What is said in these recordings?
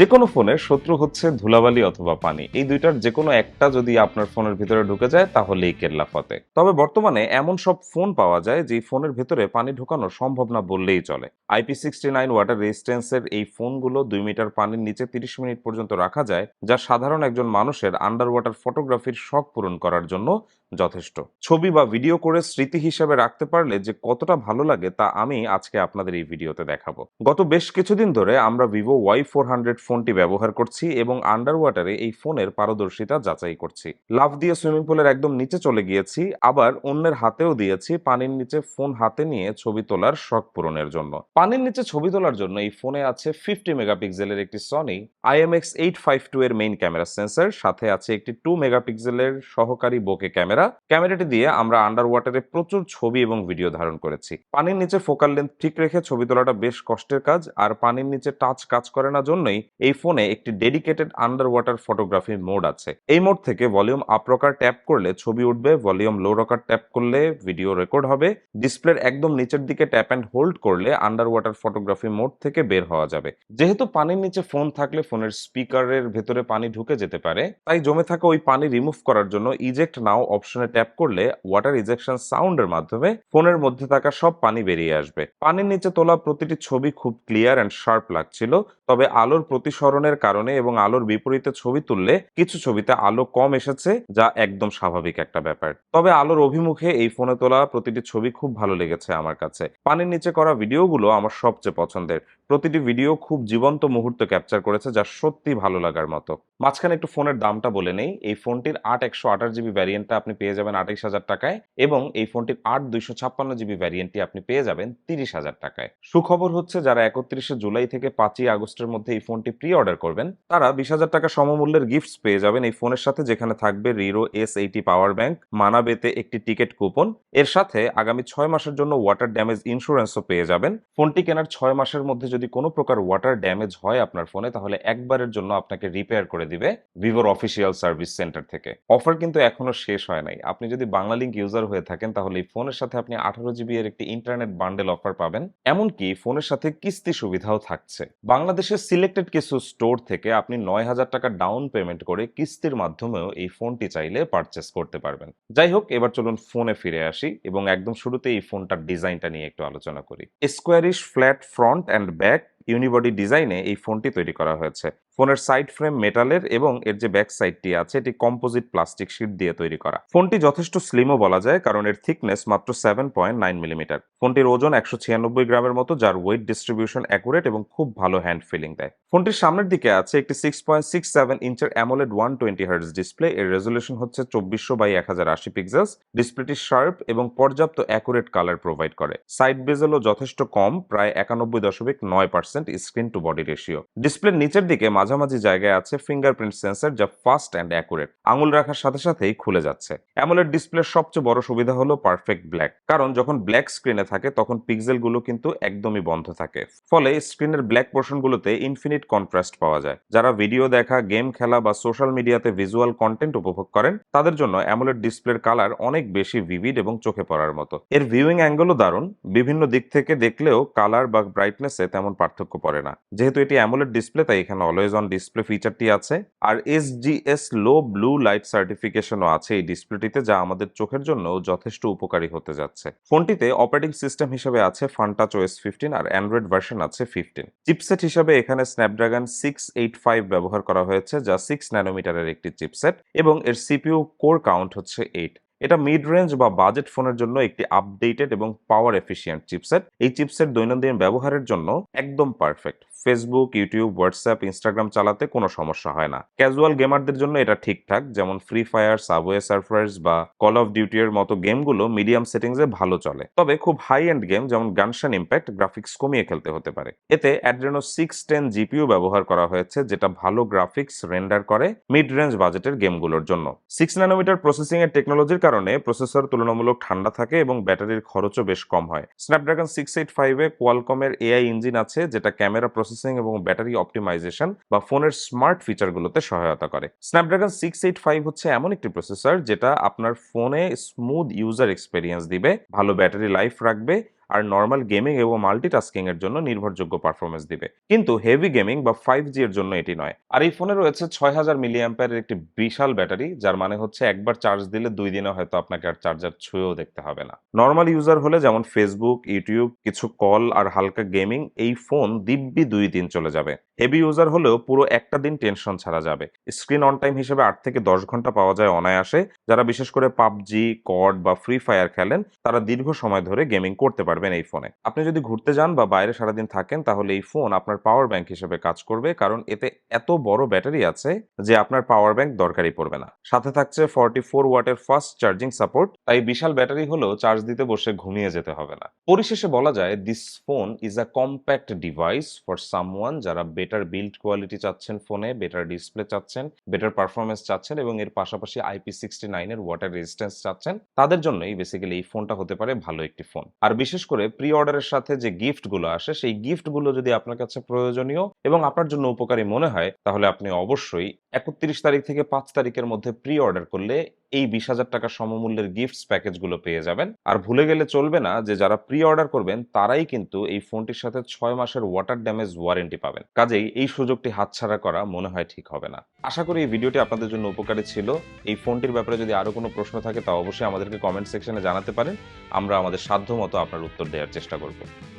যে কোনো ফোনের শত্রু হচ্ছে ধুলাবালি অথবা পানি। এই দুইটার যে কোনো একটা যদি আপনার ফোনের ভিতরে ঢুকে যায়, তাহলেই কেল্লা ফতে। তবে বর্তমানে এমন সব ফোন পাওয়া যায় যে ফোনের ভিতরে পানি ঢোকানো সম্ভব না বললেই চলে। আইপি সিক্সটি নাইন ওয়াটার রেজিস্ট্যান্সের এই ফোনগুলো দুই মিটার পানির নিচে তিরিশ মিনিট পর্যন্ত রাখা যায়, যা সাধারণ একজন মানুষের আন্ডার ওয়াটার ফটোগ্রাফির শখ পূরণ করার জন্য যথেষ্ট। ছবি বা ভিডিও করে স্মৃতি হিসেবে রাখতে পারলে যে কতটা ভালো লাগে তা আমি আজকে আপনাদের এই ভিডিওতে দেখাবো। গত বেশ কিছুদিন ধরে আমরা ভিভো ওয়াই ফোর হান্ড্রেড ফোনটি ব্যবহার করছি এবং আন্ডার ওয়াটারে এই ফোনের পারদর্শিতা যাচাই করছি। লাভ দিয়ে সুইমিং পুলের একদম নিচে চলে গিয়েছি, আবার অন্যের হাতেও দিয়েছি পানির নিচে ফোন হাতে নিয়ে ছবি তোলার শখ পূরণের জন্য। পানির নিচে ছবি তোলার জন্য এই ফোনে আছে ফিফটি মেগাপিক্সেলের একটি Sony IMX eight five two এর মেইন ক্যামেরা সেন্সর সাথে আছে একটি টু মেগাপিক্সেলের সহকারী বোকে ক্যামেরা ক্যামেরাটি দিয়ে আমরা আন্ডার ওয়াটারে প্রচুর ছবি এবং ভিডিও ধারণ করেছি। পানির নিচে ফোকাল লেন্থ ঠিক রেখে ছবি তোলাটা বেশ কষ্টের কাজ, আর পানির নিচে টাচ কাজ করে না জন্যই এই ফোনে একটি dedicated under water photography mode আছে। এই মোড থেকে ভলিউম আপ রকার ট্যাপ করলে ছবি উঠবে ভলিউম লো রকার ট্যাপ করলে ভিডিও রেকর্ড হবে ডিসপ্লের একদম নিচের দিকে ট্যাপ অ্যান্ড হোল্ড করলে আন্ডার ওয়াটার ফটোগ্রাফি মোড থেকে বের হওয়া যাবে। যেহেতু পানির নিচে ফোন থাকলে ফোনের স্পিকারের ভেতরে পানি ঢুকে যেতে পারে, তাই জমে থাকা ওই পানি রিমুভ করার জন্য ইজেক্ট নাও অপশনে ট্যাপ করলে ওয়াটার ইজেকশন সাউন্ডের মাধ্যমে ফোনের মধ্যে থাকা সব পানি বেরিয়ে আসবে। পানির নিচে তোলা প্রতিটি ছবি খুব ক্লিয়ার অ্যান্ড শার্প লাগছিল, তবে আলোর প্রতিসরণের কারণে এবং আলোর বিপরীতে ছবি তুললে কিছু ছবিতে আলো কম এসেছে, যা একদম স্বাভাবিক একটা ব্যাপার। তবে আলোর অভিমুখে এই ফোনে তোলা প্রতিটি ছবি খুব ভালো লেগেছে আমার কাছে। পানির নিচে করা ভিডিওগুলো আমার সবচেয়ে পছন্দের। প্রতিটি ভিডিও খুব জীবন্ত মুহূর্ত ক্যাপচার করেছে যা সত্যি ভালো লাগার মতো। মাঝখানে একটু ফোনের দামটা বলে নেই। এই ফোনটির আট একশো আঠাশ জিবি ভ্যারিয়েন্টটা আপনি পেয়ে যাবেন আঠাইশ হাজার টাকায় এবং এই ফোনটির আট দুইশো ছাপ্পান্ন জিবি ভ্যারিয়েন্টটি আপনি পেয়ে যাবেন তিরিশ হাজার টাকায়। সুখবর হচ্ছে যারা একত্রিশে জুলাই থেকে পাঁচই আগস্টের মধ্যে এই ফোনটি প্রি অর্ডার করবেন, তারা বিশ হাজার টাকা সমমূল্যের গিফটস পেয়ে যাবেন এই ফোনের সাথে, যেখানে থাকবে রিরো এস এইটি পাওয়ার ব্যাংক মানাবেতে একটি টিকিট কুপন এর সাথে আগামী ছয় মাসের জন্য ওয়াটার ড্যামেজ ইন্স্যুরেন্সও পেয়ে যাবেন। ফোনটি কেনার ছয় মাসের মধ্যে যদি কোনো প্রকার ওয়াটার ড্যামেজ হয় আপনার ফোনে তাহলে একবারের জন্য আপনাকে রিপেয়ার করে দিবে ভিভোর অফিসিয়াল সার্ভিস সেন্টার থেকে। অফার কিন্তু এখনও শেষ হয় নাই। আপনি যদি বাংলা লিঙ্ক ইউজার হয়ে থাকেন, তাহলে এই ফোনের সাথে আপনি আঠারো জিবি এর একটি ইন্টারনেট বান্ডেল অফার পাবেন। এমনকি ফোনের সাথে কিস্তি সুবিধাও থাকছে। বাংলাদেশের সিলেক্টেড কিছু স্টোর থেকে আপনি নয় হাজার টাকা ডাউন পেমেন্ট করে কিস্তির মাধ্যমেও এই ফোনটি চাইলে পারচেস করতে পারবেন। যাই হোক, এবার চলুন ফোনে ফিরে আসি এবং একদম শুরুতে এই ফোনটার ডিজাইনটা নিয়ে একটু আলোচনা করি। Squarish flat front and back unibody ডিজাইনে এই ফোনটি তৈরি করা হয়েছে। ফোনের সাইড ফ্রেম মেটালের এবং এর যে ব্যাক সাইডটি আছে, এটি কম্পোজিট প্লাস্টিক শিট দিয়ে তৈরি করা। ফোনটি যথেষ্ট স্লিমও বলা যায়, কারণ এর থিকনেস মাত্র সেভেন পয়েন্ট নাইন মিলিমিটার ফোনটির ওজন একশো ছিয়ানব্বই গ্রামের মতো, যার ওয়েট ডিস্ট্রিবিউশন অ্যাকুরেট এবং খুব ভালো হ্যান্ড ফিলিং দেয়। ফোনটির সামনের দিকে আছে একটি six point six seven ইঞ্চের AMOLED one twenty hertz display এর রেজলিউশন হচ্ছে চব্বিশশো বাই এক হাজার আশি পিক্সেলস ডিসপ্লেটি শার্প এবং পর্যাপ্ত অ্যাকুরেট কালার প্রোভাইড করে। সাইড বেজেলও যথেষ্ট কম, প্রায় একানব্বই দশমিক নয় percent screen to body ratio ডিসপ্লের নিচের দিকে মাঝামাঝি জায়গায় আছে ফিঙ্গারপ্রিন্ট সেন্সর যা ফাস্ট অ্যান্ড অ্যাকুরেট আঙুল রাখার সাথে সাথেই খুলে যাচ্ছে। অ্যামোলেড ডিসপ্লের সবচেয়ে বড় সুবিধা হলো পারফেক্ট ব্ল্যাক কারণ যখন ব্ল্যাক স্ক্রিনে থাকে, তখন পিক্সেলগুলো কিন্তু একদমই বন্ধ থাকে। ফলে স্ক্রিনের ব্ল্যাক পোর্শনগুলোতে ইনফিনিট কন্ট্রাস্ট পাওয়া যায়। যারা ভিডিও দেখা গেম খেলা বা সোশ্যাল মিডিয়াতে ভিজুয়াল কন্টেন্ট উপভোগ করেন, তাদের জন্য অ্যামোলেড ডিসপ্লের কালার অনেক বেশি ভিভিড এবং চোখে পড়ার মতো। এর ভিউইং অ্যাঙ্গেলও দারুণ। বিভিন্ন দিক থেকে দেখলেও কালার বা ব্রাইটনেসে তেমন পার্থক্য পড়ে না। যেহেতু এটি অ্যামোলেড ডিসপ্লে তাই এখানে অলওয়েজ অন ডিসপ্লে ফিচারটি আছে, আর এসজিএস লো ব্লু লাইট সার্টিফিকেশনও আছে এই ডিসপ্লেটিতে যা আমাদের চোখের জন্য যথেষ্ট উপকারী হতে যাচ্ছে। ফোনটিতে অপারেটিং সিস্টেম হিসেবে আছে ফান্টাচ ওএস ফিফটিন আর অ্যান্ড্রয়েড ভার্সন আছে ফিফটিন চিপসেট হিসেবে এখানে স্ন্যাপড্রাগন সিক্স এইট ফাইভ ব্যবহার করা হয়েছে, যা সিক্স ন্যানোমিটারের একটি চিপসেট এবং এর সিপিইউ কোর কাউন্ট হচ্ছে এইট এটা মিড রেঞ্জ বা বাজেট ফোনের জন্য একটি আপডেটেড এবং পাওয়ার এফিসিয়েন্ট চিপসেট এই চিপসেট দৈনন্দিন ব্যবহারের জন্য একদম perfect Facebook YouTube WhatsApp Instagram চালাতে কোনো সমস্যা হয় না। ক্যাজুয়াল গেমারদের জন্য এটা ঠিকঠাক, যেমন ফ্রি ফায়ার সাবওয়ে সার্ফার্স বা কল অফ ডিউটি এর মতো গেমগুলো মিডিয়াম সেটিংসে ভালো চলে। তবে খুব হাই এন্ড গেম যেমন গানশান ইম্প্যাক্ট গ্রাফিক্স কমিয়ে খেলতে হতে পারে। এতে অ্যাড্রেনো সিক্স টেন জিপিইউ ব্যবহার করা হয়েছে, যেটা ভালো গ্রাফিক্স রেন্ডার করে মিড রেঞ্জ বাজেটের গেমগুলোর জন্য। সিক্স ন্যানোমিটার প্রসেসিং এর টেকনোলজির কারণে প্রসেসর তুলনামূলক ঠান্ডা থাকে এবং ব্যাটারির খরচও বেশ কম হয়। স্ন্যাপড্রাগন সিক্স এইট ফাইভে কোয়ালকমের এআই ইঞ্জিন আছে, যেটা ক্যামেরা প্রসেসিং এবং ব্যাটারি অপটিমাইজেশন বা ফোনের স্মার্ট ফিচারগুলোতে সহায়তা করে। স্ন্যাপড্রাগন সিক্স এইট ফাইভ হচ্ছে এমন একটি প্রসেসর যেটা আপনার ফোনে স্মুথ ইউজার এক্সপিরিয়েন্স দিবে, ভালো ব্যাটারি লাইফ রাখবে আর নর্মাল গেমিং এবং মাল্টিটাস্কিং এর জন্য নির্ভরযোগ্য পারফরমেন্স দিবে। কিন্তু হেভি গেমিং বা ফাইভ জি এর জন্য এটি নয়। আর এই ফোনে রয়েছে ছয় হাজার মিলিয়াম্পায়ারের একটি বিশাল ব্যাটারি যার মানে হচ্ছে একবার চার্জ দিলে দুই দিনে হয়তো আপনাকে আর চার্জার ছুঁয়েও দেখতে হবে না। নর্মাল ইউজার হলে যেমন ফেসবুক ইউটিউব কিছু কল আর হালকা গেমিং এই ফোন দিব্যি দুই দিন চলে যাবে। হেভি ইউজার হলেও পুরো একটা দিন টেনশন ছাড়া যাবে। স্ক্রিন অন টাইম হিসেবে আট থেকে দশ ঘণ্টা পাওয়া যায় অনায়াসে। যারা বিশেষ করে পাবজি, কড বা ফ্রি ফায়ার খেলেন, তারা দীর্ঘ সময় ধরে গেমিং করতে পারবেন এই ফোনে আপনি যদি ঘুরতে যান বা বাইরে সারাদিন থাকেন, তাহলে এই ফোন আপনার পাওয়ার ব্যাংক হিসেবে কাজ করবে, কারণ এতে এত বড় ব্যাটারি আছে যে আপনার পাওয়ার ব্যাংক দরকারই পড়বে না। সাথে থাকছে ফর্টি ফোর ওয়াটের ফাস্ট চার্জিং সাপোর্ট তাই বিশাল ব্যাটারি হলেও চার্জ দিতে বসে ঘুমিয়ে যেতে হবে না। পরিশেষে বলা যায় this phone is a compact device for someone যারা বেটার বিল্ড কোয়ালিটি চাচ্ছেন ফোনে বেটার ডিসপ্লে চাচ্ছেন বেটার পারফরমেন্স চাচ্ছেন এবং এর পাশাপাশি আইপি সিক্সটি নাইনের ওয়াটার রেজিস্ট্যান্স চাচ্ছেন, তাদের জন্যই বেসিক্যালি এই ফোনটা হতে পারে ভালো একটি ফোন আর বিশেষ করে প্রি অর্ডারের সাথে যে গিফটগুলো আসে, সেই গিফটগুলো যদি আপনার কাছে প্রয়োজনীয় এবং আপনার জন্য উপকারী মনে হয়, তাহলে আপনি অবশ্যই একত্রিশ তারিখ থেকে পাঁচ তারিখের মধ্যে প্রি অর্ডার করলে এই বিশ হাজার টাকা সমমূল্যের গিফটস প্যাকেজগুলো পেয়ে যাবেন। আর ভুলে গেলে চলবে না যে যারা প্রি অর্ডার করবেন, তারাই কিন্তু এই ফোনটির সাথে ছয় মাসের ওয়াটার ড্যামেজ ওয়ারেন্টি পাবেন। কাজেই এই সুযোগটি হাতছাড়া করা মনে হয় ঠিক হবে না। আশা করি এই ভিডিওটি আপনাদের জন্য উপকারী ছিল। এই ফোনটির ব্যাপারে যদি আরও কোনো প্রশ্ন থাকে, তা অবশ্যই আমাদেরকে কমেন্ট সেকশনে জানাতে পারেন। আমরা আমাদের সাধ্য মতো আপনার উত্তর দেওয়ার চেষ্টা করব।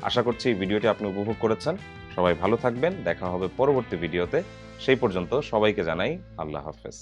আশা করছি এই ভিডিওটি আপনি উপভোগ করেছেন। সবাই ভালো থাকবেন। দেখা হবে পরবর্তী ভিডিওতে। সেই পর্যন্ত সবাইকে জানাই আল্লাহ হাফেজ।